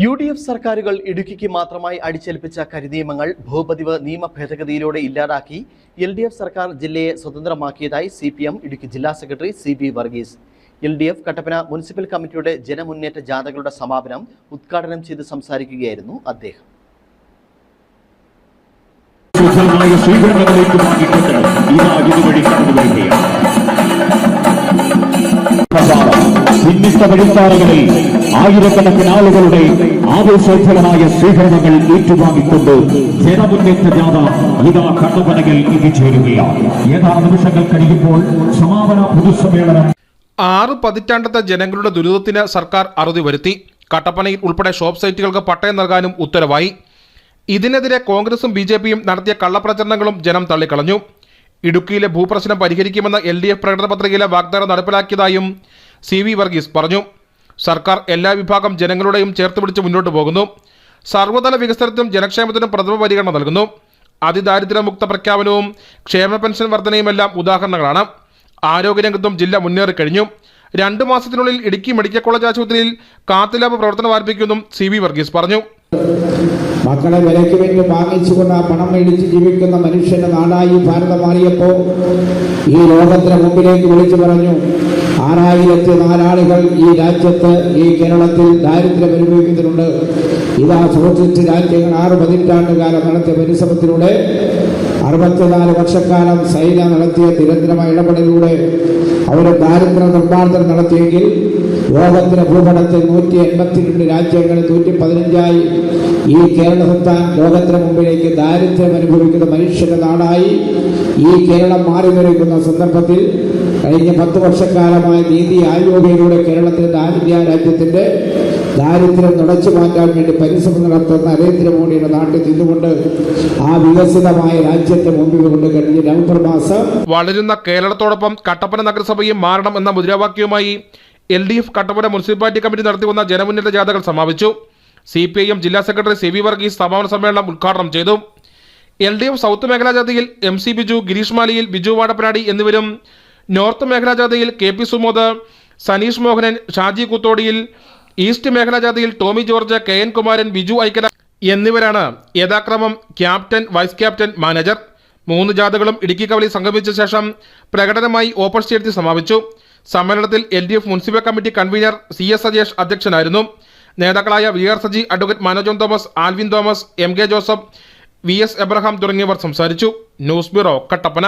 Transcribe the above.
U D F സർക്കാരുകൾ ഇടുക്കിക്ക് മാത്രമായി അടിച്ചേൽപ്പിച്ച കരിനിയമങ്ങൾ ഭൂപതിവ് നിയമ ഭേദഗതിയിലൂടെ ഇല്ലാതാക്കി എൽ ഡി എഫ് സർക്കാർ ജില്ലയെ സ്വതന്ത്രമാക്കിയതായി സി പി എം ഇടുക്കി ജില്ലാ secretary C P Varghese. L D F Kattappana municipal കമ്മിറ്റിയുടെ ജനമുന്നേറ്റ ജാഥകളുടെ സമാപനം ഉദ്ഘാടനം ചെയ്ത് സംസാരിക്കുകയായിരുന്നു അദ്ദേഹം. ആയിരക്കണക്കിന് ആളുകളുടെ ആവേശോജ്വലമായ സ്വീകരണങ്ങൾ ഏറ്റുവാങ്ങിക്കൊണ്ട് ജനമുന്നേറ്റ ജാഥ ഇതാ കണ്ണുപനകിൽ എത്തിച്ചേരുകയാണ് ഏതാനും നിമിഷങ്ങൾ കഴിയുമ്പോൾ സമാപന പൊതുസമ്മേളനം ആറ് പതിറ്റാണ്ടത്തെ ജനങ്ങളുടെ ദുരിതത്തിന് സർക്കാർ അറുതി വരുത്തി. കട്ടപ്പനയിൽ ഉൾപ്പെടെ ഷോപ്പ് സൈറ്റുകൾക്ക് പട്ടയം നൽകാനും ഉത്തരവായി. ഇതിനെതിരെ കോൺഗ്രസും ബി ജെ പിയും നടത്തിയ കള്ളപ്രചരണങ്ങളും ജനം തള്ളിക്കളഞ്ഞു. ഇടുക്കിയിലെ ഭൂപ്രശ്നം പരിഹരിക്കുമെന്ന എൽ ഡി എഫ് പ്രകടന പത്രികയിലെ വാഗ്ദാനം നടപ്പിലാക്കിയതായും സി വി വർഗീസ് പറഞ്ഞു. സർക്കാർ എല്ലാ വിഭാഗം ജനങ്ങളുടെയും ചേർത്ത് പിടിച്ച് മുന്നോട്ട് പോകുന്നു. സർവതല വികസനത്തിനും ജനക്ഷേമത്തിനും പ്രഥമ പരിഗണന നൽകുന്നു. അതിദാരിദ്ര്യമുക്ത പ്രഖ്യാപനവും ക്ഷേമ പെൻഷൻ വർധനയുമെല്ലാം ഉദാഹരണങ്ങളാണ്. ആരോഗ്യരംഗത്തും ജില്ല മുന്നേറിക്കഴിഞ്ഞു രണ്ടു മാസത്തിനുള്ളിൽ ഇടുക്കി മെഡിക്കൽ കോളേജ് ആശുപത്രിയിൽ കാത്തിലാബ് പ്രവർത്തനം ആരംഭിക്കുമെന്നും സി വി വർഗീസ് പറഞ്ഞു. മക്കളെ വിലയ്ക്ക് വേണ്ടി വാങ്ങിച്ചുകൊണ്ട് ആ പണം മേടിച്ച് ജീവിക്കുന്ന മനുഷ്യന്റെ നാടായി ഭാരതം മാറിയപ്പോൾ ഈ ലോകത്തിന് മുമ്പിലേക്ക് വിളിച്ചു പറഞ്ഞു. ആറായിരത്തി നാലാളുകൾ ഈ രാജ്യത്ത് ഈ കേരളത്തിൽ ദാരിദ്ര്യം അനുഭവിക്കുന്നുണ്ട്. ഇതാ സോഷ്യലിസ്റ്റ് രാജ്യങ്ങൾ ആറ് പതിറ്റാണ്ട് കാലം നടത്തിയ പരിശ്രമത്തിലൂടെ അറുപത്തിനാല് വർഷക്കാലം സൈന നടത്തിയ നിരന്തരമായ ഇടപെടലിലൂടെ അവർ ദാരിദ്ര്യ നിർമ്മാർജനം നടത്തിയെങ്കിൽ ലോകത്തിന്റെ ഭൂപടത്തിൽ നൂറ്റി എൺപത്തിരണ്ട് രാജ്യങ്ങളിൽ നൂറ്റി പതിനഞ്ചായി ഈ കേരള സംസ്ഥാനം ലോകത്തിന് മുമ്പിലേക്ക് ദാരിദ്ര്യം അനുഭവിക്കുന്ന മനുഷ്യന്റെ നാടായി ഈ കേരളം മാറി നിൽക്കുന്ന സന്ദർഭത്തിൽ കഴിഞ്ഞ പത്ത് വർഷക്കാലമായി നീതി ആയോഗയിലൂടെ കേരളത്തിലെ ദാരിദ്ര്യ രാജ്യത്തിന്റെ ദാരിദ്ര്യം തുടച്ചു മാറ്റാൻ വേണ്ടി പരിശ്രമം നടത്തുന്ന നരേന്ദ്രമോദിയുടെ നാട്ടിൽ നിന്നുകൊണ്ട് ആ വികസിതമായ രാജ്യത്തെ മുമ്പിൽ കൊണ്ട് കഴിഞ്ഞ നവംബർ മാസം വളരുന്ന കേരളത്തോടൊപ്പം കട്ടപ്പന നഗരസഭയും മാറണം എന്ന മുദ്രാവാക്യവുമായി L D F Kattappana municipality committee നടത്തിവന്ന ജനമുന്നേറ്റ ജാഥകൾ സമാപിച്ചു. സി പി ഐ എം ജില്ലാ സെക്രട്ടറി സി വി വർഗീസ് സമാപന സമ്മേളനം ഉദ്ഘാടനം ചെയ്തു. എൽ ഡി എഫ് സൗത്ത് മേഖലാ ജാഥയിൽ എം സി ബിജു ഗിരീഷ് മാലിയിൽ ബിജു വാടപ്പനാടി എന്നിവരും നോർത്ത് മേഖലാ ജാഥയിൽ K P Sumod Saneesh Mohanan Shaji Kuthodiyil east മേഖലാ ജാഥയിൽ Tomy George K N Kumaran Biju Aikkala എന്നിവരാണ് യഥാക്രമം ക്യാപ്റ്റൻ വൈസ് ക്യാപ്റ്റൻ മാനേജർ. മൂന്ന് ജാഥകളും ഇടുക്കി കവലി സംഗമിച്ച ശേഷം പ്രകടനമായി ഓപ്പൺ സ്റ്റേഡിയത്തിൽ സമാപിച്ചു. സമ്മേളനത്തിൽ L D F municipal committee convener C S Sajesh അധ്യക്ഷനായിരുന്നു. നേതാക്കളായ V R Saji advocate Manojan Thomas Alvin Thomas M K Joseph V S Abraham തുടങ്ങിയവർ സംസാരിച്ചു. News bureau Kattappana.